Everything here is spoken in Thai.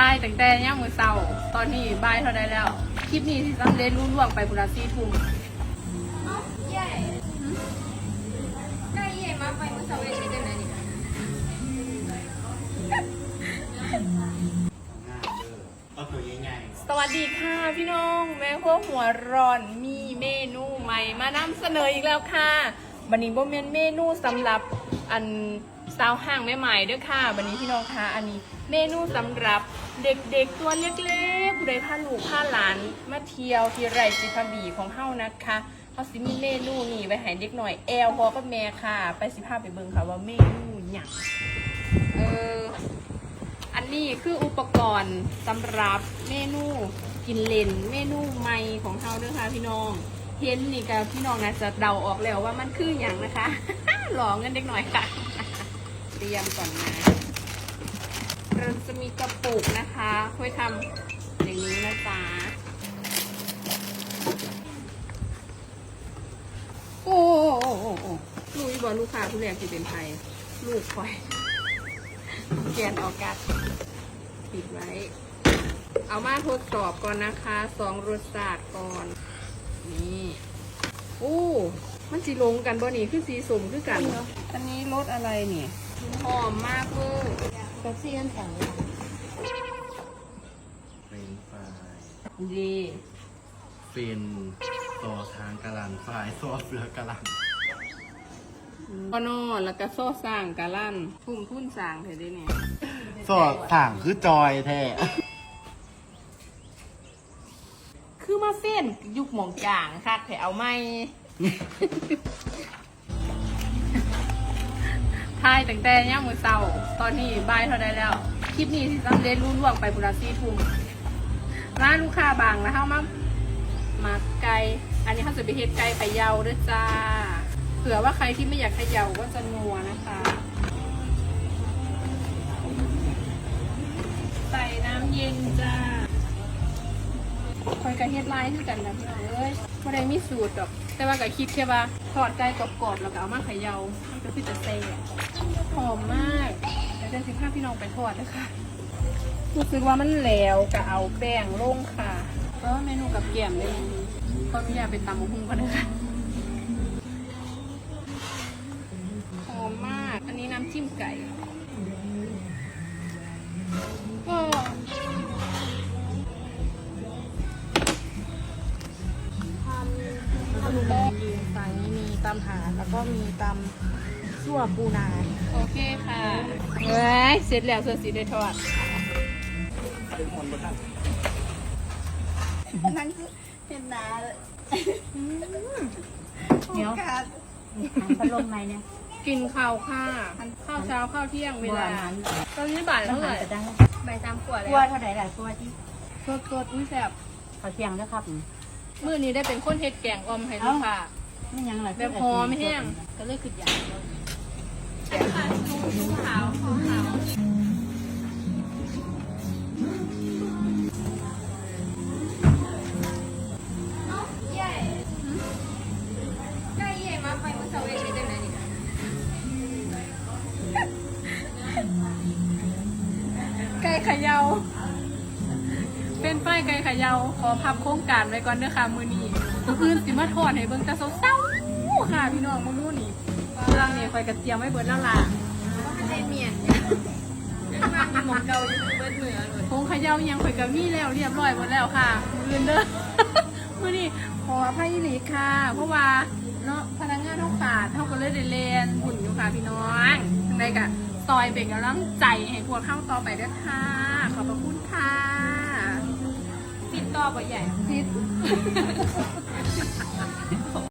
ถ่ายตั้งแต่ย่ามมือเศร้า ตอนนี้บ่ายเท่าได้แล้ว คลิปนี้ที่สำเร็จรุ่ล่วงไปบุราซีทุ่มใหญ่ได้ใหญ่มากไปมันสาวเอใช้จังไหนนี่เอาตัวใหญ่สวัสดีค่ะพี่น้อง แม่ครัวหัวร้อนมีเมนูใหม่มานำเสนออีกแล้วค่ะ วันนี้บ่แม่นเมนูสำหรับอันสาวห้างแม่ใหม่เด้อค่ะวันนี้พี่น้องคะอันนี้เมนูสำหรับเด็กๆตัวเล็กๆผู้ใดพาลูกพาหลานมาเที่ยวที่ไร่จิตบีของเฮานะคะเขาสิมีเมนูนี่ไว้ให้เด็กหน่อยแอลพอกับแม่ค่ะ ไปสิพาไปเบิ่งค่ะว่าเมนูหยังเอออันนี้คืออุปกรณ์สำหรับเมนูกินเลนเมนูใหม่ของเฮาเด้วยค่ะพี่น้อง เห็นนี่กับพี่น้องนะจะเดาออกแล้วว่ามันคืออย่างนะคะ หลอกเงินเด็กหน่อยค่ะ เตรียมก่อนนะเราจะมีกระปุกนะคะค่อยทำอย่างนี้นะจ๊ะโอ้โอ้โอ้โอ้โอ้ลูกอีบอลลูกค้าผู้แรกที่เป็นไทยลูกคอยเกียนออกกัดปิดไว้ เอามาทดสอบก่อนนะคะ สองรสชาติก่อน นี่อู้มันสีลงกันบ่นี่คือสีสมคือกันอันนี้รสอะไรเนี่ยหอมมากเวอร์แท็กซี่อันแถวๆเป็นไฟดีเป็นต่อทางกะลันฝ่ายซอเสือกะลันก็นอแล้วก็โซ่สร้างกะลั่นทุ่มทุ่นสร้างเห็นได้เนี่ยสอดถ่างคือจอยแท้ คือ มาเส้นยุคหมองจางค่ะแต่เอาไม่ทายตั้งแต่ย่ามมือเศร้า ตอนนี้บายเท่าได้แล้ว คลิปนี้ที่สำเร็รุ่ล่วงไปบุราซีทุ่มร้านลูกค้าบางแล้วเข้ามามาไกลอันนี้เขาจะไปเฮ็ดไก่ไปเยาด้วยจ้า เผื่อว่าใครที่ไม่อยากเขยาก็จะนัวนะคะใส่น้ำเย็นจ้า กระเฮ็ดไล่คือกันนะพี่น้องเอ้ยบ่ได้มีสูตรดอก แต่ว่าก็คิดแค่ว่าทอดไก่กรอบๆแล้วก็เอามาเขย่ามันก็คือจะเซ่หอมมากเดี๋ยวจะสิพาพี่น้องไปทอดนะคะรู้สึกว่ามันแหลวก็เอาแป้งลงค่ะเพราะว่าเมนูกับแกมเลยขออนุญาตไปตำมะฮุ่งก่อนนะคะหอมมาก อันนี้น้ำจิ้มไก่ ฝั่งนี้มีตำหาแล้วก็มีตำสั่วปูนาโอเคค่ะเฮ้ยเสร็จแล้วเสื้อสีได้ทอดนั่นคือเป็นนาเลยเดี๋ยวการหันพัดลมไหมเนี่ย กินข้าวค่ะข้าวเช้าข้าวเที่ยงเวลาหันตอนนี้บ่ายต้อเท่างไหหันร่ไปได้บ่ายสามขวดกแล้ลัววเท่าไหร่ล่ะกลัวที่สดสดๆอุ้ยแซ่บเขาเที่ยงแล้วครับ มื้อนี้ได้เป็นคนเฮ็ดแกงออมให้ลูกค้า ไม่ยังไรแบบหอมแห้งก็เลยคืออยากแกงค่ะดูขาวขาวขาวใหญ่ได้ใหญ่มากไปมันสาว เอใช้จังไหนนี่ไก่เขยาเป็นป้ายไก่เขยาขอพับโครงการไว้ก่อนเด้อค่ะมื้อนี้มื้ออื่นสิมาทอดให้เบิ่งแต่เศร้าๆค่ะพี่น้องมื้อนู้นนี่เครื่องนี่คอยกระเทียมไว้เบิดแล้วล่ะก็ได้เมียนหมองเกาอยู่เบิดเหนือเลยคงเขย่ายังข่อยกับมีแล้วเรียบร้อยหมดแล้วค่ะ มือเด้อมื่อนี้ขออภัยอีหลีค่ะ เพราะว่าเนาะพนักงานเท่าขาดเท่าก็เลยได้เรียนหุ่นอยู่ค่ะพี่น้องทั้งใดกะ ซอยเป็นกำลังใจให้พวกเข้าต่อไปด้วยค่ะ ขอบพระคุณค่ะติดต่อบ่ใหญ่ติด